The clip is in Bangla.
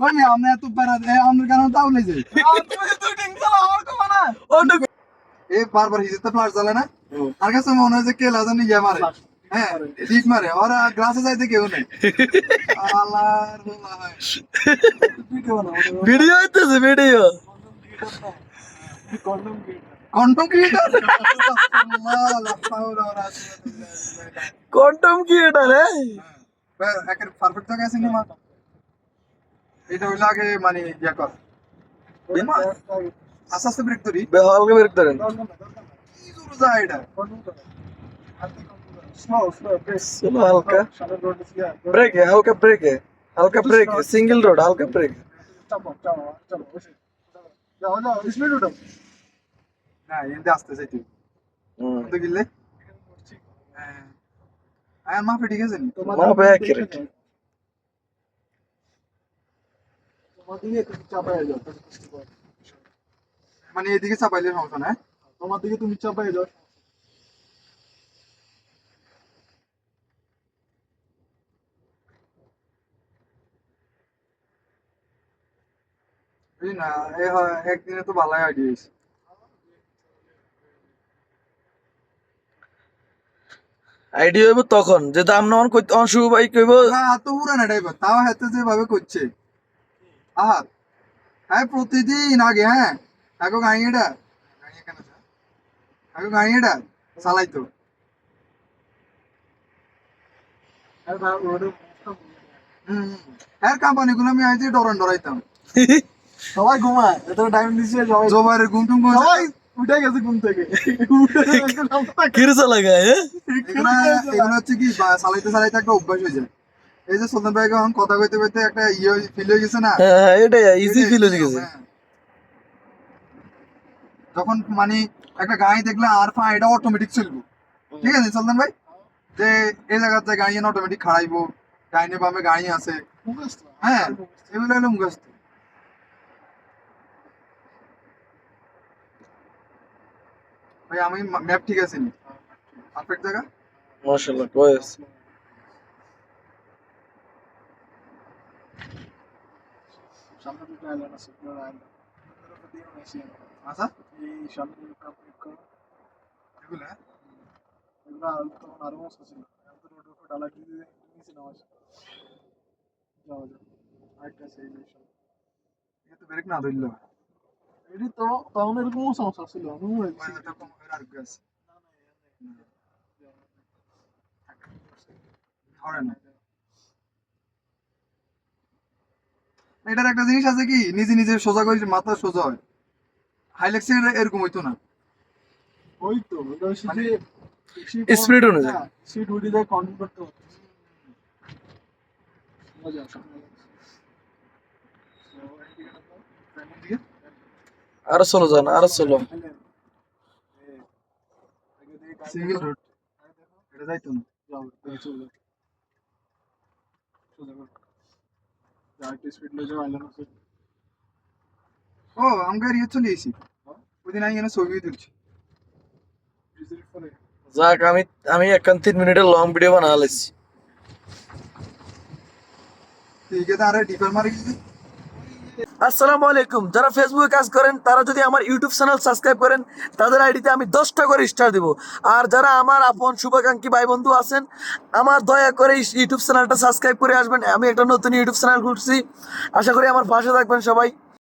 ওই আপনি এত প্যারা এ, আপনার কেন তাও নেই যে ওটুকু এ বারবার হিজেতে ফ্লাশ জ্বালে না? আর কাছে মনে হয় যে কে লাজান ইয়ে মারে। হ্যাঁ লিক মারে। ওরা গ্লাসে যাইতে কেউ নেই। ভিডিও হইতেছে ভিডিও। Content creator? আল্লাহ লা হাওলা ওয়ালা কুওয়াতা ইল্লা বিল্লাহ এটা হইলো আগে মানে ইয়া কর নিমা আস্তে আস্তে ব্রেক ধরি বে হালকা বের করেন কি জোরে যায় এটা চলো হালকা ব্রেক है हल्का ब्रेक है हल्का ब्रेक है सिंगल रोड हल्का ब्रेक है না এনতে আস্তে যাইতে তো গিলে হ্যাঁ আয়ার মাফে ঠিক আছে নি वहां पे एक्यूरेट মানে এদিকে চাপাইলে সমস্যা না হ্যাঁ? তোমার দিকে তুমি চাপাই যাও। না একদিনে তো ভালোই আইডিয়া হয়েছে। আইডিয়া হইব তখন যে দাম নন কই অংশু ভাই কইব না তো পুরানা টাইপের তাও হাতে যেভাবে করছে। আহার হ্যাঁ প্রতিদিন আগে হ্যাঁ এখন গাড়িটা গাড়ি এখানে আছে এখন গাড়িটা চালাইতো হুম হ্যাঁ কোম্পানি গুলো আমি আইতে ডরান ডরাইতাম সবাই ঘুমায় এত টাইম দিচ্ছে সবাই জোবারের ঘুম টুম করে সবাই উঠে গেছে ঘুম থেকে উঠে গেছে কিরসা লাগায় হ্যাঁ এগুলো এগুলো হচ্ছে কি বা- চালাইতে চালাইতে একটা অভ্যাস হয়ে যায় এই যে সুলতান ভাই এখন কথা কইতে কইতে একটা ইয়ে ফিল হয়ে গেছে না? হ্যাঁ হ্যাঁ, এটাই ইজি ফিল হয়ে গেছে হ্যাঁ। যখন মানে একটা গাড়ি দেখলে আর ফা এটা অটোমেটিক চলবো। ঠিক আছে সুলতান ভাই? যে এই জায়গাতে গাড়ি অটোমেটিক খাড়াইবো ডাইনে বামে গাড়ি আছে। হ্যাঁ এগুলো হলো মুখস্থ। ভাই আমি ম্যাপ ঠিক আছে নি? পারফেক্ট জায়গা? মাশাআল্লাহ কয়েস সামনে দুটো আইল্যান্ড আছে ব্লার আইল্যান্ড আচ্ছা এই সামনে দুটো কমপ্লিট করো এগুলো এগুলো আর তখন আরও মস্ত ছিল এখন তো রোডের উপর ডালা দিয়ে দিয়ে নিচে নামা যায় যাওয়া যায় আরেকটা আছে এই মিশন এটা তো ব্রেক না ধরলো এটি তো তখন এরকম সমস্যা ছিল আমি মরে গেছি এটা কম করে আর গ্যাস ধরে না এটার একটা জিনিস আছে কি? নিজে নিজে সোজা করে মাথা সোজা হয় হাইলেক্সে এরকম হইতো না। ওই তো মানে Speed অনুযায়ী। স্পিড উঠে যায় কন্ট্রোল করতে সামনে আরও চলো যান আরও চলো সিঙ্গেল রোড এটা যাইতো না। আমি এখানে যাক আমি আমি তিন মিনিটের লং ভিডিও বানালেছি ঠিক আছে আরে ডিপার মারি গেছি আসসালামু আলাইকুম। যারা ফেসবুকে কাজ করেন, তারা যদি আমার ইউটিউব চ্যানেল সাবস্ক্রাইব করেন, তাদের আইডিতে আমি দশটা করে স্টার দিব। আর যারা আমার আপন, শুভাকাঙ্ক্ষী ভাই বন্ধু আছেন, আমার দয়া করে ইউটিউব চ্যানেলটা সাবস্ক্রাইব করে আসবেন। আমি একটা নতুন ইউটিউব চ্যানেল খুলছি। আশা করি আমার পাশে থাকবেন সবাই।